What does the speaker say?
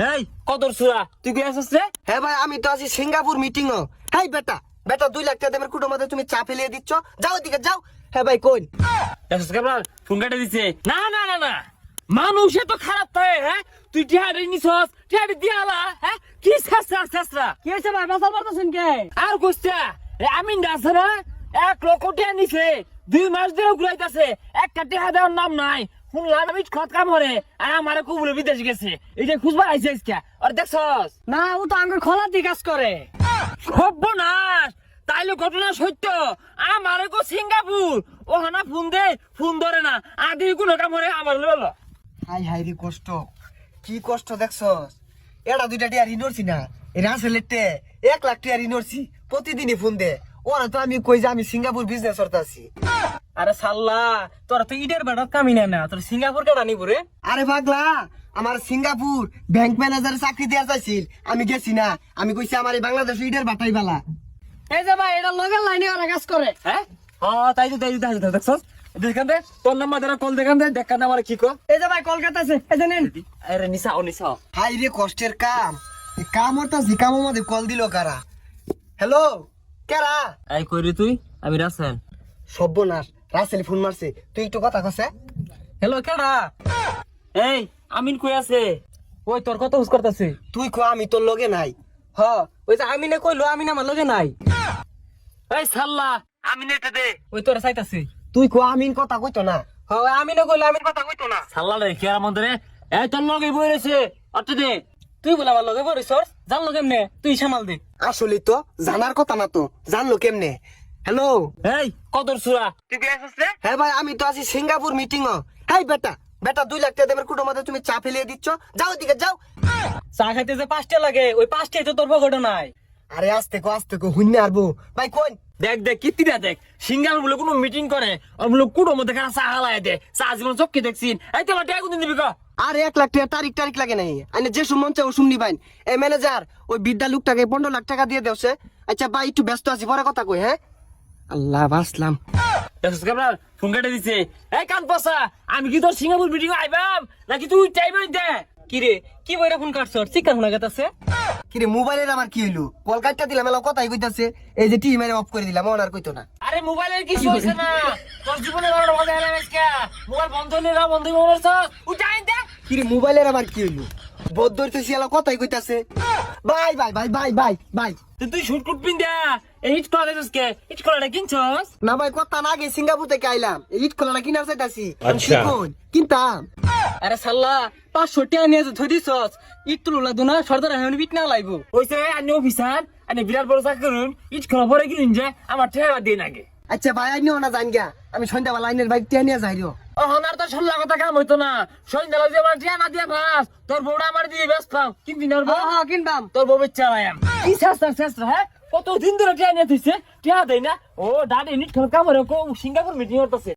এই কদর সুরা তুই কি আসছিস রে? হ্যাঁ ভাই আমি তো আছি সিঙ্গাপুর মিটিং ও হাই বেটা বেটা দুই লাখ টাকা দেবের কুটোর মধ্যে তুমি চা ফেলিয়ে দিচ্ছ। যাও এদিকে যাও। হ্যাঁ ভাই কোন আসছিস কেবল ফোন কেটে দিছে। না না না না। মানুষে তো খারাপ থাকে হ্যাঁ? তুই টিহারে নিছস টিহারে দিয়ালা হ্যাঁ? কি শেষরা শেষরা? কি হয়েছে ভাই? বাসাল পারতেছেন কে? আর এ আমি এক লক্ষ টাকা নিছে দুই মাস ধরে ঘুরাইতাছে। একটা টিহা দেওয়ার নাম নাই শুনলাম আমি খত কাম হরে আর আমারে কুবুলে বিদেশ গেছে। এই যে খুঁজবা আইছে আজকে আর দেখছস? না ও তো আঙ্গুর খোলাতে কাজ করে। সর্বনাশ! তাইলে ঘটনা সত্য। আমারে গো সিঙ্গাপুর। ও হানা ফোন দে ফোন ধরে না। আদি কোনো কাম হরে আমার ললো হাই হাই রে কষ্ট। কি কষ্ট দেখছস? এটা দুইটা টিয়া ঋণরছি না। আসলে এক লাখ টিয়া ঋণরছি প্রতিদিনই ফোন দে। ওরা তো আমি কই যে আমি সিঙ্গাপুর বিজনেস করতে আছি আরে সাল্লা তোরা তো ইডের বেড়াত কামি না না তোর সিঙ্গাপুর কেডা নিব রে? আরে পাগলা আমার সিঙ্গাপুর ব্যাংক ম্যানেজারে চাকরি দেওয়া চাইছিল আমি গেছি না আমি কইছি আমার এই বাংলাদেশ ইডের বাটাই বালা। এই যে ভাই এটা লগের লাইনে ওরা কাজ করে। হ্যাঁ? হ্যাঁ তাই তো তাই তো তাই তো দেখছস? দেখান দে তোর নাম্বার দ্বারা কল দেখান দে দেখান দে আমার কি কো এই যে ভাই কলকাতা আছে এই যে নেন। আরে নিসা ও নিসা। হাই রে কষ্টের কাম। এই কাম ওটা কামের মধ্যে কল দিল কারা? হ্যালো কেরা? এই কইরি তুই? আমি রাসেল। সর্বনাশ রাসেল ফোন মারছে। তুই একটু কথা কছে হ্যালো কেডা এই আমিন কই আছে? ওই তোর কত হুস করতেছে। তুই কো আমি তোর লগে নাই। হ ওই যে আমি না কইলো আমি না আমার লগে নাই। এই সাল্লা আমিন এটা দে। ওই তোরা চাইতাছে। তুই কো আমিন কথা কইতো না। হ আমি না কইলো আমি কথা কইতো না। সাল্লা রে কি আর মন্দরে এই তোর লগে বই রয়েছে। অত দে। তুই বলে আমার লগে বড় সর জানলো কেমনে? তুই সামাল দে। আসলে তো জানার কথা না তো। জানলো কেমনে? হ্যালো এই কদর সুরা। তুই কি আসছিস রে হ্যাঁ ভাই আমি তো আছি সিঙ্গাপুর মিটিং ও। হাই বেটা বেটা দুই লাখ টাকা দেবের কুটোর মধ্যে তুমি চা ফেলিয়ে দিচ্ছ। যাও এদিকে যাও। চা খাইতে যে পাঁচটা লাগে ওই পাঁচটাই তো তোর নাই। আরে আস্তে কো আস্তে কো হুইনে আরবো ভাই কোন? দেখ দেখ কিত্তিটা দেখ। সিঙ্গাল বলে কোনো মিটিং করে বলে কুড়ো মধ্যে খানা চা হালায় দে। চা জীবন চক্কি দেখছিন এই তো টাকা কোনদিন দিবি ক? আর এক লাখ টাকা তারিখ তারিখ লাগে নাই। আইনে যে সুমন চাও শুননি ভাই। এই ম্যানেজার ওই বিদ্যা লোকটাকে পনেরো লাখ টাকা দিয়ে দেওছে। আচ্ছা ভাই একটু ব্যস্ত আছি পরে কথা কই হ্যাঁ? আল্লাহ বাসলাম ফোন কেটে দিছে। এই কান পসা আমি কি তোর সিঙ্গাপুর মিটিং আইবাম? নাকি তুই চাইবে দে? কি রে কি বইরা ফোন কাটছ? চিকার শোনা গেতাছে। কিরে মোবাইলের আমার কি হইল? কল কাটটা দিলাম এলা কথাই কইতাছে। এই যে টিভি মেরে অফ করে দিলাম ওনার কইতো না। আরে মোবাইলের কিছু হইছে না। তোর জীবনে বড় মজা হলো আজকে। মোবাইল বন্ধ হলে না বন্ধ হচ্ছে উঠাই দে। কিরে মোবাইলের আমার কি হইল? বদ ধরতেছি এলা কথাই কইতাছে। Bye bye bye bye bye bye. তুই তুই শুট কুট পিন দে এই হিট করা দিছিস কে? হিট করাটা কিনছস? না ভাই কথা না আগে সিঙ্গাপুর থেকে আইলাম। এই ইট কলাটা কিনার চাইতাছি। আচ্ছা। কিনতাম। আরে সাল্লা পাঁচশো টাকা নিয়ে যে ধরি দিছস ইট তুললা দুনা সর্দার হেমনি বিট না লাইবো। হইছে আনি অফিসার আনি বিরাট বড় চাকরি করুন ইট করা পরে কিনুন যে আমার ঠেলা দিয়ে নাগে। আচ্ছা ভাই আইনিও না জান গিয়া। আমি সন্ধ্যা সন্ধ্যাবেলা আইনের বাইক টিয়া নিয়ে যাই রিও ও হনার তো সল্লা কথা কাম হইতো না। সন্ধ্যা দিয়ে আমার টিয়া না দিয়ে ভাস তোর বউটা আমার দিয়ে ব্যস্ত। কিনবি না আর বউ? হ্যাঁ কিন কিনবাম। তোর বউ চালায়াম কি শাস্তা শাস্তা হ্যাঁ? কত দিন ধরে টিয়া নিয়ে থইছে? টিয়া দেয় না? ও দাদি নিট খেল কাম করে কো সিঙ্গাপুর মিটিং হতেছে